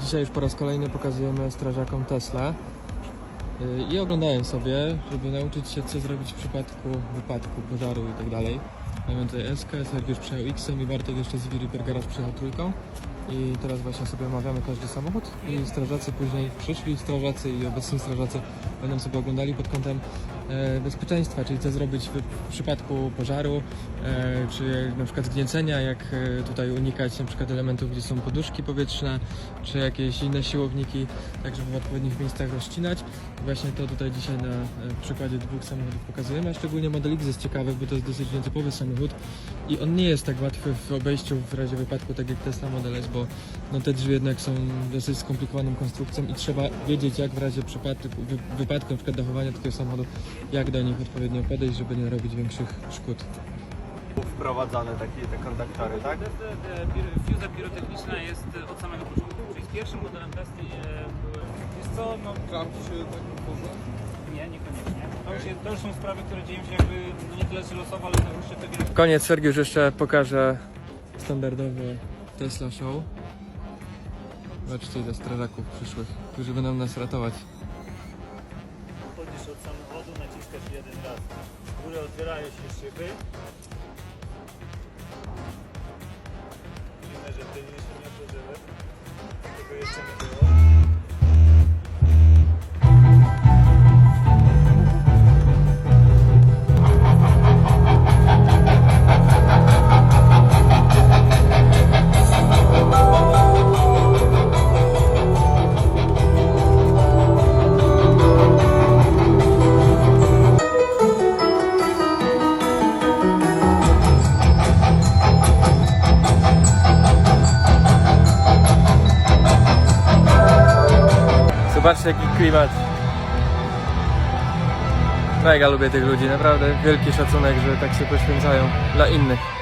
Dzisiaj już po raz kolejny pokazujemy strażakom Tesla. Y, I oglądałem sobie, żeby nauczyć się co zrobić w przypadku wypadku, pożaru i tak dalej. Mamy tutaj SK, Sergiusz przyjechał X-em i Bartek jeszcze z Wiry Garage przyjechał trójką. I teraz właśnie sobie omawiamy każdy samochód i strażacy później, przyszli strażacy i obecni strażacy będą sobie oglądali pod kątem e, bezpieczeństwa, czyli co zrobić w, przypadku pożaru, e, czy na przykład zgniecenia, jak e, tutaj unikać na przykład elementów, gdzie są poduszki powietrzne, czy jakieś inne siłowniki, tak żeby w odpowiednich miejscach rozcinać. Właśnie to tutaj dzisiaj na e, przykładzie dwóch samochodów pokazujemy, a szczególnie Model X jest ciekawy, bo to jest dosyć nietypowy samochód i on nie jest tak łatwy w obejściu w razie wypadku, tak jak Tesla Model S, bo no, te drzwi jednak są dosyć skomplikowaną konstrukcją i trzeba wiedzieć, jak w razie przypadku, wy, wypadku, na przykład dachowania takiego samochodu, jak do nich odpowiednio podejść, żeby nie robić większych szkód. wprowadzane takie te konduktory, tak? Fuza pirotechniczna jest e, od samego początku, czyli z pierwszym modelem testy e, były... Jest co, no się tak nie, niekoniecznie. To już, jest, to już są sprawy, które dzieją się jakby, no nie tyle losowo, ale to już się Koniec, Sergiusz jeszcze pokaże standardowy Tesla Show. Zobaczcie ile strażaków przyszłych, którzy będą nas ratować. Chodzisz od samochodu, naciskasz jeden raz. W górę otwierają się szyby. Dziwne, że tylnie się nie otworzyły. Tego jeszcze nie było. Zobaczcie jaki klimat. Mega lubię tych ludzi, naprawdę wielki szacunek, że tak się poświęcają dla innych.